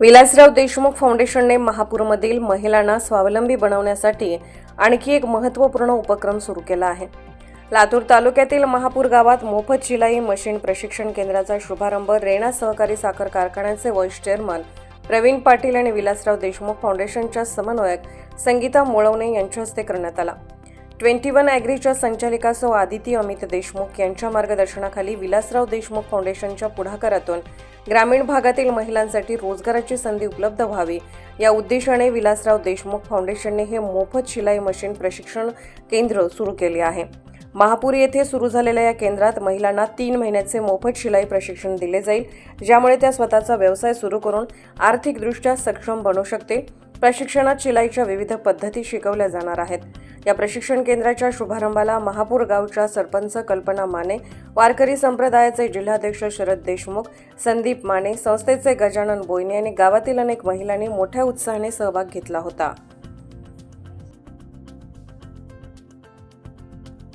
विलासराव देशमुख फाउंडेशनने महापूरमधील महिलांना स्वावलंबी बनवण्यासाठी आणखी एक महत्त्वपूर्ण उपक्रम सुरू केला आहे. लातूर तालुक्यातील महापूर गावात मोफत शिलाई मशीन प्रशिक्षण केंद्राचा शुभारंभ रेणा सहकारी साखर कारखान्याचे व्हाईस चेअरमन प्रवीण पाटील आणि विलासराव देशमुख फाउंडेशनच्या समन्वयक संगीता मोळवणे यांच्या हस्ते करण्यात आला. ट्वेंटी वन ॲग्रीच्या संचालिका सौ आदिती अमित देशमुख यांच्या मार्गदर्शनाखाली विलासराव देशमुख फाउंडेशनच्या पुढाकारातून ग्रामीण भागातील महिलांसाठी रोजगाराची संधी उपलब्ध व्हावी. या उद्देशाने विलासराव देशमुख फाउंडेशनने हे मोफत शिलाई मशीन प्रशिक्षण केंद्र सुरू केले आहे. महापूर येथे सुरू झालेल्या या केंद्रात महिलांना तीन महिन्याचे मोफत शिलाई प्रशिक्षण दिले जाईल ज्यामुळे त्या स्वतःचा व्यवसाय सुरू करून आर्थिकदृष्ट्या सक्षम बनू शकतील. प्रशिक्षणात शिलाईच्या विविध पद्धती शिकवल्या जाणार आहेत. या प्रशिक्षण केंद्राच्या शुभारंभाला महापूर गावच्या सरपंच कल्पना माने वारकरी संप्रदायाचे जिल्हाध्यक्ष शरद देशमुख संदीप माने संस्थेचे गजानन बोईने आणि गावातील अनेक महिलांनी मोठ्या उत्साहाने सहभाग घेतला होता.